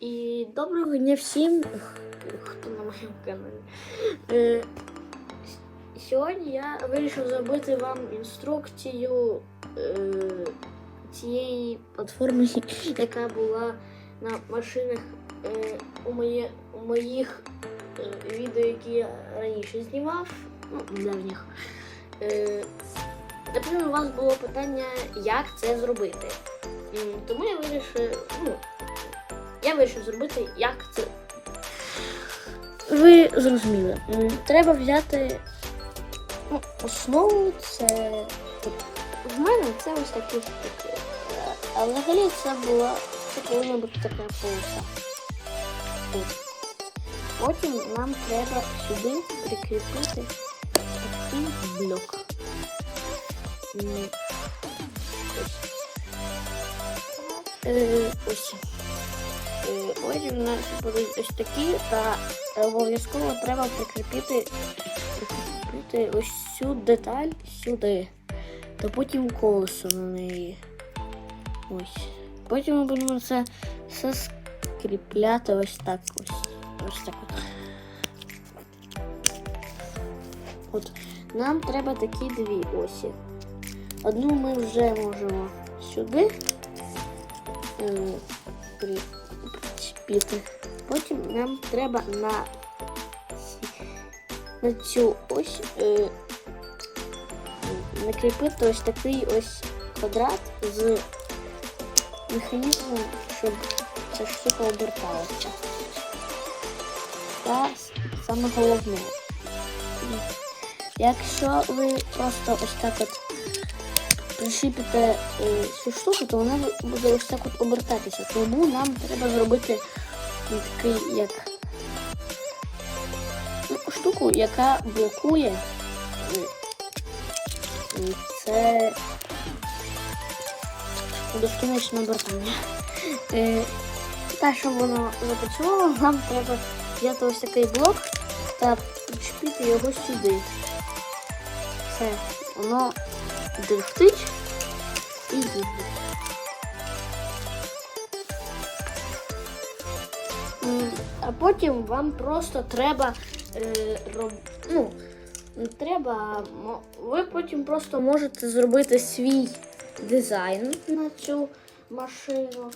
І доброго дня всім, хто на моєму каналі. Е, сьогодні я вирішив зробити вам інструкцію е, цієї платформи, яка була на машинах е, у, моє, у моїх відео, які я раніше знімав, ну, давніх. Наприклад, у вас було питання, як це зробити. Тому я вирішив, ну, вирішив зробити, як це. Ви зрозуміли. Треба взяти ну, основу, це. В мене це ось такі штуки. А взагалі це була. Це повинна бути така полоса. Потім нам треба сюди прикріпити такий блок. Ось. Е, ось. Е, Ось у нас будуть ось такі, та обов'язково треба прикріпити, прикріпити ось цю деталь сюди. Та потім колесо на неї. Ось. Потім ми будемо це все скріпляти ось так ось. Ось так от. От. Нам треба такі дві осі. Одну ми вже можемо сюди е, причепити. Потім нам треба на, на цю ось е, накріпити ось такий ось квадрат з механізмом, щоб ця штука оберталася. Та саме головне. Якщо ви просто ось так от пришипите е, цю штуку, то вона буде ось так от обертатися. Тому нам треба зробити такий як ну, штуку, яка блокує е, це безкінечне обертання. Е, Та, щоб воно запрацювало, нам треба взяти ось такий блок та причепити його сюди. Все, воно дрифтить і їздить. А потім вам просто треба е, роб... ну, не треба. Ви потім просто можете зробити свій дизайн на цю машину.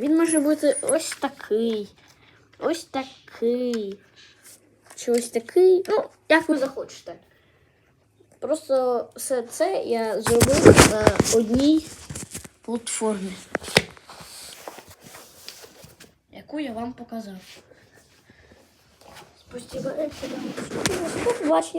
Він може бути ось такий, ось такий, чи ось такий. Ну, як ви захочете. Просто все це я зробив на одній платформі, яку я вам показав. Сподіваюся, сподобалось. Побачення.